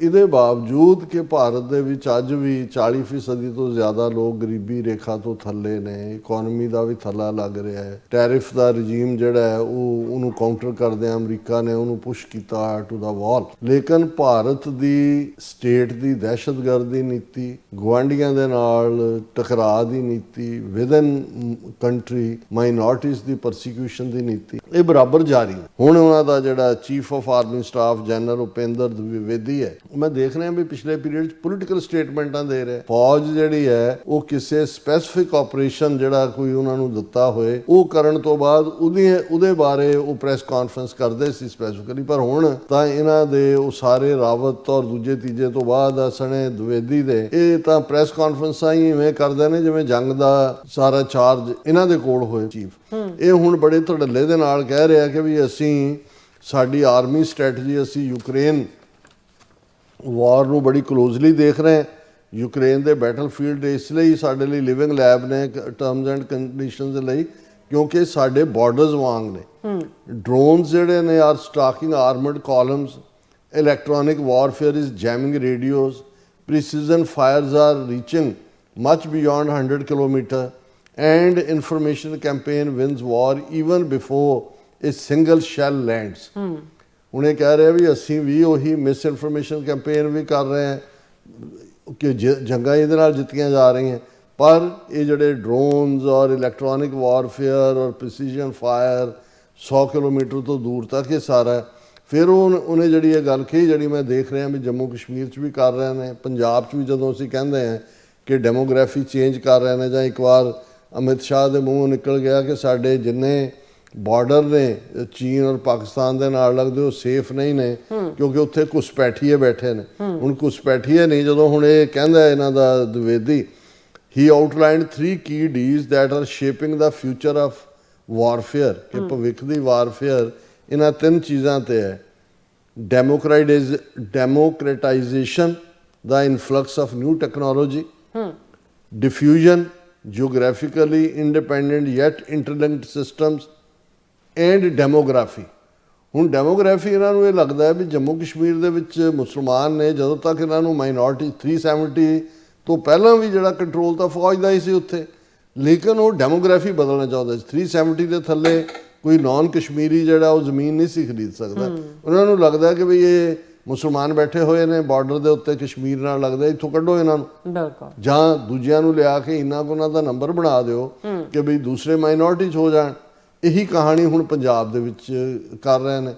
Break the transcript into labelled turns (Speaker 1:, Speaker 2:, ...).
Speaker 1: ਇਹਦੇ ਬਾਵਜੂਦ ਕਿ ਭਾਰਤ ਦੇ ਵਿੱਚ ਅੱਜ ਵੀ 40% ਤੋਂ ਜ਼ਿਆਦਾ ਲੋਕ ਗਰੀਬੀ ਰੇਖਾ ਤੋਂ ਥੱਲੇ ਨੇ ਇਕਨੋਮੀ ਦਾ ਵੀ ਥੱਲਾ ਲੱਗ ਰਿਹਾ ਹੈ। ਟੈਰਿਫ ਦਾ ਰਜ਼ੀਮ ਜਿਹੜਾ ਹੈ, ਉਹ ਉਹਨੂੰ ਕਾਊਂਟਰ ਕਰਦੇ ਆ, ਅਮਰੀਕਾ ਨੇ ਉਹਨੂੰ ਪੁਸ਼ ਕੀਤਾ ਟੂ ਦਾ ਵਾਲ ਲੇਕਿਨ ਭਾਰਤ ਦੀ ਸਟੇਟ ਦੀ ਦਹਿਸ਼ਤਗਰਦੀ ਨੀਤੀ ਗਵਾਂਡੀਆਂ ਦੇ ਨਾਲ ਟਕਰਾਅ ਦੀ ਨੀਤੀ ਵਿਦਨ ਕੰਟਰੀ ਮਾਈਨੋਰਟੀਜ਼ ਦੀ ਪਰਸੀਕਿਊਸ਼ਨ ਦੀ ਨੀਤੀ, ਇਹ ਬਰਾਬਰ ਜਾਰੀ ਹੁਣ ਉਹਨਾਂ ਦਾ ਜਿਹੜਾ chief of army staff general Upendra Dwivedi ਹੈ ਮੈਂ ਦੇਖ ਰਿਹਾ ਵੀ ਪਿਛਲੇ ਪੀਰੀਅਡ ਚ ਪੋਲੀਟੀਕਲ ਸਟੇਟਮੈਂਟਾਂ ਦੇ ਰਿਹਾ। ਫੌਜ ਜਿਹੜੀ ਹੈ ਉਹ ਕਿਸੇ ਸਪੈਸੀਫਿਕ ਆਪਰੇਸ਼ਨ ਜਿਹੜਾ ਕੋਈ ਉਹਨਾਂ ਨੂੰ ਦਿੱਤਾ ਹੋਏ ਉਹ ਕਰਨ ਤੋਂ ਬਾਅਦ ਉਹਦੇ ਉਹਦੇ ਬਾਰੇ ਉਹ ਪ੍ਰੈਸ ਕਾਨਫਰੰਸ ਕਰਦੇ ਸੀ ਸਪੈਸੀਫਿਕਲੀ ਪਰ ਹੁਣ ਤਾਂ ਇਹਨਾਂ ਦੇ ਉਹ ਸਾਰੇ ਰਾਵਤ ਔਰ ਦੂਜੇ ਤੀਜੇ ਤੋਂ ਬਾਅਦ ਅਸਣੇ ਦਵੇਦੀ ਦੇ ਇਹ ਤਾਂ ਪ੍ਰੈਸ ਕਾਨਫਰੰਸਾਂ ਹੀ ਐਵੇਂ ਕਰਦੇ ਨੇ ਜਿਵੇਂ ਜੰਗ ਦਾ ਸਾਰਾ ਚਾਰਜ ਇਹਨਾਂ ਦੇ ਕੋਲ ਹੋਏ ਚੀਫ ਇਹ ਹੁਣ ਬੜੇ ਧੜੱਲੇ ਦੇ ਨਾਲ ਕਹਿ ਰਿਹਾ ਕਿ ਵੀ ਅਸੀਂ ਸਾਡੀ ਆਰਮੀ ਸਟ੍ਰੈਟਜੀ ਅਸੀਂ ਯੂਕਰੇਨ ਵਾਰ ਨੂੰ ਬੜੀ ਕਲੋਜ਼ਲੀ ਦੇਖ ਰਹੇ ਹਾਂ। ਯੂਕਰੇਨ ਦੇ ਬੈਟਲਫੀਲਡ ਇਸ ਲਈ ਸਾਡੇ ਲਈ ਲਿਵਿੰਗ ਲੈਬ ਨੇ ਟਰਮਸ ਐਂਡ ਕੰਡੀਸ਼ਨਸ ਦੇ ਲਈ ਕਿਉਂਕਿ ਸਾਡੇ ਬਾਰਡਰਸ ਵਾਂਗ ਨੇ। ਡਰੋਨਸ ਜਿਹੜੇ ਨੇ are stacking armoured columns electronic warfare is jamming radios precision fires are reaching much beyond 100 kilometer and information campaign wins war even before a single shell lands ਹੁਣ ਇਹ ਕਹਿ ਰਿਹਾ ਵੀ ਅਸੀਂ ਵੀ ਉਹੀ ਮਿਸ ਇਨਫੋਰਮੇਸ਼ਨ ਕੈਂਪੇਨ ਵੀ ਕਰ ਰਹੇ ਹਾਂ, ਕਿ ਜੰਗਾਂ ਇਹਦੇ ਨਾਲ ਜਿੱਤੀਆਂ ਜਾ ਰਹੀਆਂ। ਪਰ ਇਹ ਜਿਹੜੇ ਡਰੋਨਸ ਔਰ ਇਲੈਕਟ੍ਰੋਨਿਕ ਵਾਰਫੇਅਰ ਔਰ ਪ੍ਰੀਸੀਜਨ ਫਾਇਰ 100 ਕਿਲੋਮੀਟਰ ਤੋਂ ਦੂਰ ਤੱਕ ਇਹ ਸਾਰਾ ਫਿਰ ਉਹ ਉਹਨੇ ਜਿਹੜੀ ਇਹ ਗੱਲ ਕਹੀ, ਜਿਹੜੀ ਮੈਂ ਦੇਖ ਰਿਹਾ ਵੀ ਜੰਮੂ ਕਸ਼ਮੀਰ 'ਚ ਵੀ ਕਰ ਰਹੇ ਨੇ, ਪੰਜਾਬ 'ਚ ਵੀ ਜਦੋਂ ਅਸੀਂ ਕਹਿੰਦੇ ਹਾਂ ਕਿ ਡੈਮੋਗ੍ਰਾਫੀ ਚੇਂਜ ਕਰ ਰਹੇ ਨੇ ਜਾਂ ਇੱਕ ਵਾਰ ਅਮਿਤ ਸ਼ਾਹ ਦੇ ਮੂੰਹੋਂ ਨਿਕਲ ਗਿਆ ਕਿ ਸਾਡੇ ਜਿੰਨੇ ਬਾਰਡਰ ਨੇ ਚੀਨ ਔਰ ਪਾਕਿਸਤਾਨ ਦੇ ਨਾਲ ਲੱਗਦੇ ਉਹ ਸੇਫ ਨਹੀਂ ਨੇ ਕਿਉਂਕਿ ਉੱਥੇ ਘੁਸਪੈਠੀਏ ਬੈਠੇ ਨੇ। ਹੁਣ ਘੁਸਪੈਠੀਏ ਨਹੀਂ ਜਦੋਂ ਹੁਣ ਇਹ ਕਹਿੰਦਾ ਇਹਨਾਂ ਦਾ ਦਵੇਦੀ ਹੀ outlined 3 key Ds that are shaping the future of warfare ਕਿ ਭਵਿੱਖ ਦੀ ਵਾਰਫੇਅਰ ਇਹਨਾਂ ਤਿੰਨ ਚੀਜ਼ਾਂ ਤੇ ਹੈ। Democratise democratisation the influx of new technology diffusion geographically independent yet interlinked systems and demography ਹੁਣ ਡੈਮੋਗ੍ਰਾਫੀ ਇਹਨਾਂ ਨੂੰ ਇਹ ਲੱਗਦਾ ਹੈ ਵੀ ਜੰਮੂ ਕਸ਼ਮੀਰ ਦੇ ਵਿੱਚ ਮੁਸਲਮਾਨ ਨੇ ਜਦੋਂ ਤੱਕ ਇਹਨਾਂ ਨੂੰ ਮਾਈਨੋਰਿਟੀ 370 ਤੋਂ ਪਹਿਲਾਂ ਵੀ ਜਿਹੜਾ ਕੰਟਰੋਲ ਤਾਂ ਫੌਜ ਦਾ ਹੀ ਸੀ ਉੱਥੇ ਲੇਕਿਨ ਉਹ ਡੈਮੋਗ੍ਰਾਫੀ ਬਦਲਣਾ ਚਾਹੁੰਦਾ ਸੀ। 370 ਦੇ ਥੱਲੇ ਕੋਈ ਨਾਨ ਕਸ਼ਮੀਰੀ ਜਿਹੜਾ ਉਹ ਜ਼ਮੀਨ ਨਹੀਂ ਸੀ ਖਰੀਦ ਸਕਦਾ। ਉਹਨਾਂ ਨੂੰ ਲੱਗਦਾ ਕਿ ਵੀ ਇਹ ਮੁਸਲਮਾਨ ਬੈਠੇ ਹੋਏ ਨੇ ਬਾਰਡਰ ਦੇ ਉੱਤੇ ਕਸ਼ਮੀਰ ਨਾਲ ਲੱਗਦਾ ਇੱਥੋਂ ਕੱਢੋ ਇਹਨਾਂ ਨੂੰ।
Speaker 2: ਬਿਲਕੁਲ।
Speaker 1: ਜਾਂ ਦੂਜਿਆਂ ਨੂੰ ਲਿਆ ਕੇ ਇੰਨਾ ਕੁ ਉਹਨਾਂ ਦਾ ਨੰਬਰ ਬਣਾ ਦਿਓ ਕਿ ਵੀ ਦੂਸਰੇ ਮਾਈਨੋਰਿਟੀ 'ਚ ਹੋ ਜਾਣ। ਇਹੀ ਕਹਾਣੀ ਹੁਣ ਪੰਜਾਬ ਦੇ ਵਿੱਚ ਕਰ ਰਹੇ ਨੇ।